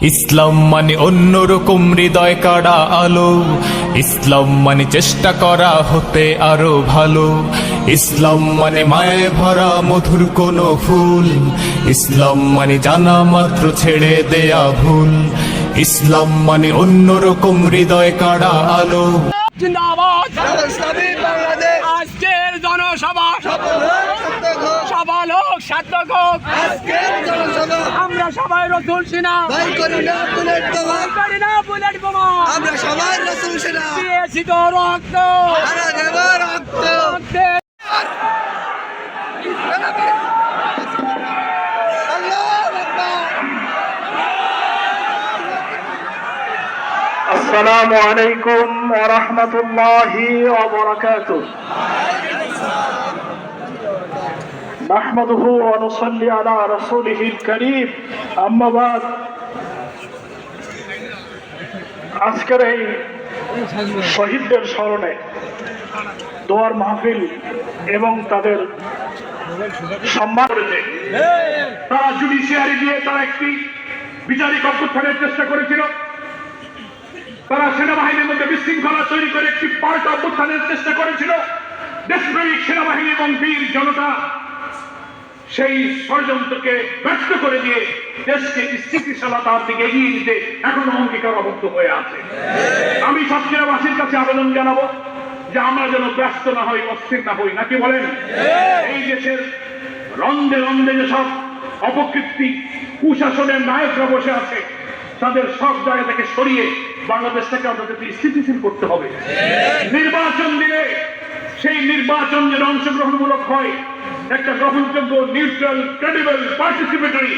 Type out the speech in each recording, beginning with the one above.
ইসলাম মানে অন্যরকম হৃদয় কাড়া আলো। ইসলাম মানে চেষ্টা করা হতে আরও ভালো। ইসলাম মানে মায়ে ভরা মধুর কোন ফুল। ইসলাম মানে জানা মাত্র ছেড়ে দেয়া ভুল। ইসলাম মানে অন্যরকম হৃদয় কাড়া আলো। জিন্দাবাদ। আজকের জনসভা। সফল হোক, সফল হোক সার্থক হোক। আজকের জনসভা। আমরা সবাই রসুল সেনা। ভাই করি না বুলেট বোমা। করি না বুলেট বোমা। আমরা সবাই রসুল তো রক্ত। দেব রক্ত। আলাইকুম ওয়া রাহমাতুল্লাহি نحمده ونصلي على رسوله الكريم أما بعد আজকের এই শহীদদের স্মরণে দোয়ার মাহফিল এবং তাদের সম্মান করেছে তারা জুডিশিয়ারি দিয়ে তারা একটি বিচারিক অভ্যুত্থানের চেষ্টা করেছিল তারা সেনাবাহিনীর মধ্যে বিশৃঙ্খলা তৈরি করে একটি পাল্টা অভ্যুত্থানের চেষ্টা করেছিল দেশপ্রেমিক সেনাবাহিনী এবং বীর জনতা সেই ষড়যন্ত্রকে ব্যর্থ করে দিয়ে দেশকে স্থিতিশীলতার দিকে এগিয়ে নিতে এখনও অঙ্গীকারবদ্ধ হয়ে আছে। আমি সব সেনাবাসীর কাছে আবেদন জানাব যে আমরা যেন ব্যস্ত না হই, অস্থির না হই। নাকি বলেন? এই দেশের রন্ধে রন্ধে যেসব অপকীর্তি কুশাসনের নায়করা বসে আছে, তাদের সব জায়গা থেকে সরিয়ে বাংলাদেশটাকে আমাদেরকে স্থিতিশীল করতে হবে। নির্বাচন দিলে সেই নির্বাচন যেন অংশগ্রহণমূলক হয় একটা গ্রহণযোগ্য নিউট্রাল ক্রেডিবল পার্টিসিপেটরি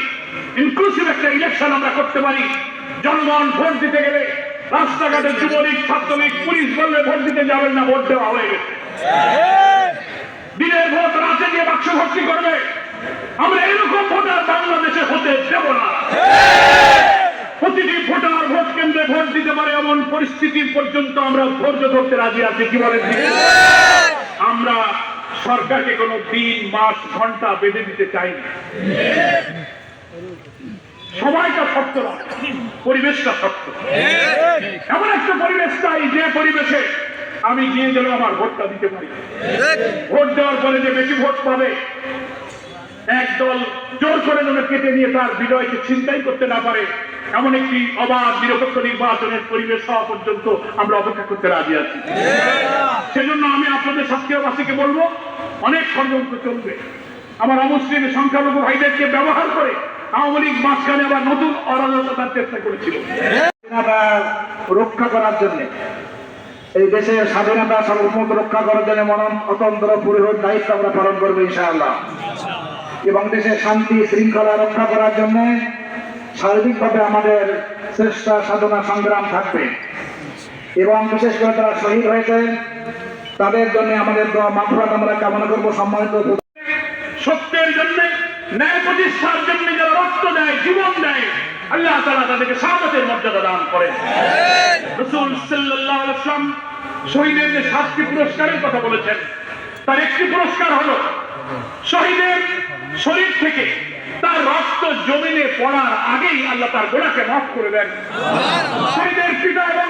ইনক্লুসিভ একটা ইলেকশন আমরা করতে পারি। জনগণ ভোট দিতে গেলে রাস্তাঘাটে যুবলীগ, ছাত্রলীগ, পুলিশ বললে ভোট দিতে যাবেন না, ভোট দেওয়া হয়ে গেছে। দিনের ভোট রাতে গিয়ে বাক্স ভর্তি করবে। আমরা এরকম ভোটার বাংলাদেশে হতে দেব না। প্রতিটি ভোটার ভোট কেন্দ্রে ভোট দিতে পারে, এমন পরিস্থিতি পর্যন্ত আমরা ধৈর্য ধরতে রাজি আছি, কি বলেন সরকারকে কোনো দিন, মাস, ঘণ্টা বেঁধে দিতে চাই না। সময়টা শক্ত না পরিবেশটা শক্ত। এমন একটা পরিবেশ চাই যে পরিবেশে আমি গিয়ে যেন আমার ভোটটা দিতে পারি। ভোট দেওয়ার পরে যে বেশি ভোট পাবে একদল জোর করে যেন কেটে নিয়ে তার বিজয়কে চিন্তাই করতে না পারে, এমন একটি অবাধ, নিরপেক্ষ নির্বাচনের পরিবেশ হওয়া পর্যন্ত আমরা অপেক্ষা করতে রাজি আছি। সেজন্য আমি আপনাদের সক্রিয়বাসীকে বলব অনেক ষড়যন্ত্র চলবে। আমার অমুসলিম সংখ্যালঘু ভাইদেরকে ব্যবহার করে আওয়ামী লীগ মাঝখানে আবার নতুন অরাজকতার চেষ্টা করেছিল। রক্ষা করার জন্য। এই দেশের স্বাধীনতা সার্বভৌমত্ব রক্ষা করার জন্য মনন অতন্ত্র পরিহর দায়িত্ব আমরা পালন করব ইনশাআল্লাহ। এবং দেশের শান্তি শৃঙ্খলা রক্ষা করার জন্য সার্বিকভাবে আমাদের চেষ্টা সাধনা সংগ্রাম থাকবে। এবং বিশেষ করে তারা শহীদ হয়েছে। তাদের জন্য আমাদের দোয়া মাফরাত আমরা কামনা করব সম্মানিত সত্যের জন্য ন্যায় প্রতিষ্ঠার জন্য যারা রক্ত দেয় জীবন দেয় আল্লাহ তালা তাদেরকে সামতের মর্যাদা দান করেন। রসুল সাল্লাহ আসলাম শহীদের যে সাতটি পুরস্কারের কথা বলেছেন তার একটি পুরস্কার হলো শহীদের শরীর থেকে তার রক্ত জমিনে পড়ার আগেই আল্লাহ তার গোড়াকে মাফ করে দেন। শহীদের পিতা এবং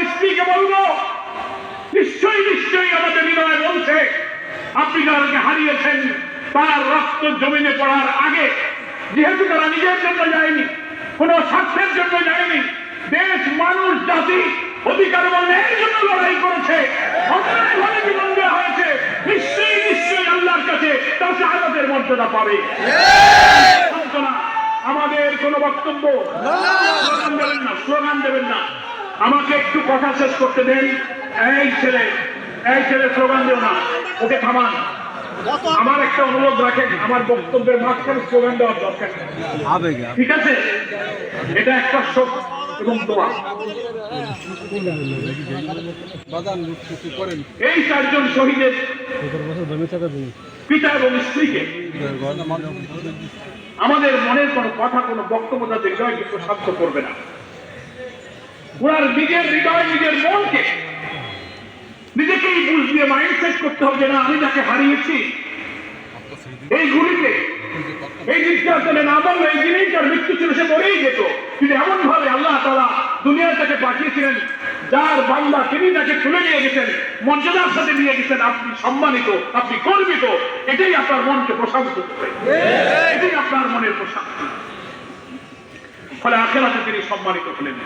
আপনি যাদেরকে হারিয়েছেন। তার রক্ত জমিনে পড়ার আগে যেহেতু তারা নিজের জন্য যায়নি, কোন স্বার্থের জন্য যায়নি, দেশ, মানুষ, জাতি অধিকার এবং জন্য লড়াই করেছে অন্যায়ভাবে জীবন দেওয়া হয়েছে, নিশ্চয়ই নিশ্চয়ই আল্লাহর কাছে তার শাহাদাতের মর্যাদা পাবে। আমাদের কোন বক্তব্য? স্লোগান দেবেন না, স্লোগান দেবেন না। আমাকে একটু কথা শেষ করতে দেন। এই ছেলে এই ছেলে স্লোগান দেও না। ওকে থামান। আমার একটা অনুরোধ রাখেন আমার বক্তব্যের মাঝখানে স্লোগান দেওয়ার দরকার ঠিক আছে? এটা একটা শোক এবং দোয়া। এই চারজন শহীদের পিতা এবং স্ত্রীকে আমাদের মনের কোনো কথা কোনো বক্তব্য তাদের হৃদয়কে প্রশান্ত করবে না। ওনার নিজের হৃদয় নিজের মনকে নিজেকেই বুঝ দিয়ে মাইন্ডসেট করতে হবে না আমি যাকে হারিয়েছি এই গুলিতে এই নির্যাতনে না বললে এই জিনিস তার মৃত্যু ছিল সে মরেই যেত। তিনি এমন ভাবে আল্লাহ তারা দুনিয়া থেকে পাঠিয়েছিলেন যার বান্দা তিনি তাকে তুলে নিয়ে গেছেন মর্যাদার সাথে নিয়ে গেছেন আপনি সম্মানিত আপনি গর্বিত এটাই আপনার মনকে প্রশান্ত করে এটাই আপনার মনের প্রশান্তি। ফলে আখেরাতে তিনি সম্মানিত হলেন।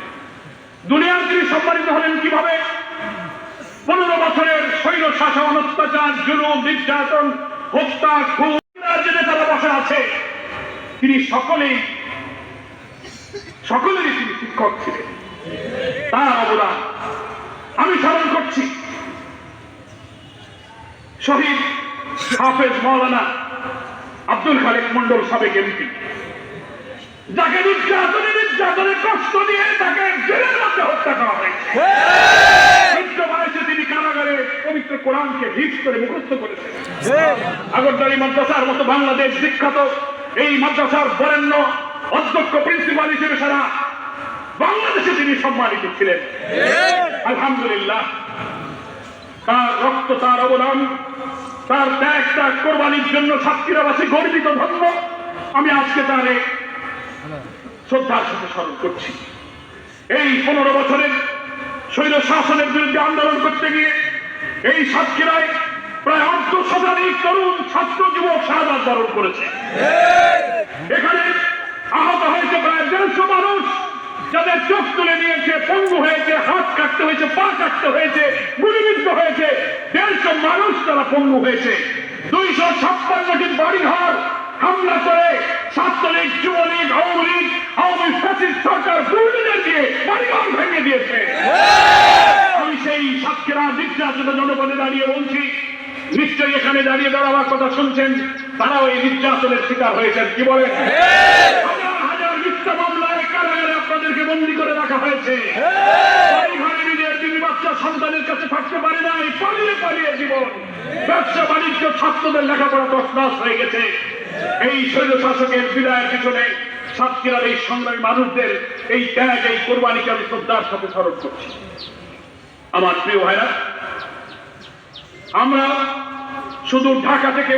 দুনিয়ার তিনি সম্মানিত হলেন কীভাবে? পনেরো বছরের শৈল শাসন, অত্যাচার, জুলুম, নির্যাতন, হত্যা, খুন যে নেতারা বসে আছে, তিনি সকলেই, সকলেরই তিনি শিক্ষক ছিলেন। তার অবদান আমি স্মরণ করছি। শহীদ হাফেজ মৌলানা আব্দুল খালেক মন্ডল সাবেক এমপি। যাকে নির্যাতনে নির্যাতনে কষ্ট দিয়ে তাকে জেলের মধ্যে হত্যা করা হয়েছে। চোদ্দ বয়সে তিনি কারাগারে পবিত্র কোরআনকে হিট করে মুখস্থ করেছেন। আগরদারি মাদ্রাসার মতো বাংলাদেশ বিখ্যাত এই মাদ্রাসার বরেণ্য অধ্যক্ষ প্রিন্সিপাল হিসেবে সারা বাংলাদেশে তিনি সম্মানিত ছিলেন। আলহামদুলিল্লাহ তার রক্ত তার অবদান তার ত্যাগ তার কোরবানির জন্য সাতক্ষীরাবাসী গর্বিত ধন্য। আমি আজকে তার শ্রদ্ধার সাথে স্মরণ করছি। এই পনেরো বছরের শৈল শাসনের বিরুদ্ধে আন্দোলন করতে গিয়ে এই সাতক্ষীরায় প্রায় অর্ধ শতাধিক তরুণ ছাত্র যুবক শাহাদ বরণ করেছে। এখানে আহত হয়েছে প্রায় দেড়শো মানুষ। যাদের চোখ তুলে নিয়েছে, পঙ্গু হয়েছে, হাত কাটতে হয়েছে, পা কাটতে হয়েছে, গুলিবিদ্ধ হয়েছে, দেড়শো মানুষ তারা পঙ্গু হয়েছে। দুইশো ছাপ্পান্নটি বাড়িঘর হামলা করে ছাত্রলীগ যুবলীগ আওয়ামী লীগ আওয়ামী ফ্যাসিস্ট সরকার দুর্নীতি দিয়ে বাড়িঘর ভেঙে দিয়েছে। আমি সেই সাক্ষীরা নির্যাতনের জনপদে দাঁড়িয়ে বলছি, নিশ্চয়ই এখানে দাঁড়িয়ে দাঁড়াবার কথা শুনছেন, তারাও এই নির্যাতনের শিকার হয়েছেন। কি জীবন। ব্যবসা, বাণিজ্য, ছাত্রদের লেখাপড়া তসনাস হয়ে গেছে। এই শৈল শাসকের বিদায়ের পিছনে সাতক্ষীরার এই সংগ্রামী মানুষদের এই ত্যাগ, এই কোরবানিকে আমি শ্রদ্ধার সাথে স্মরণ করছি। আমার প্রিয় ভাইরা, আমরা শুধু ঢাকা থেকে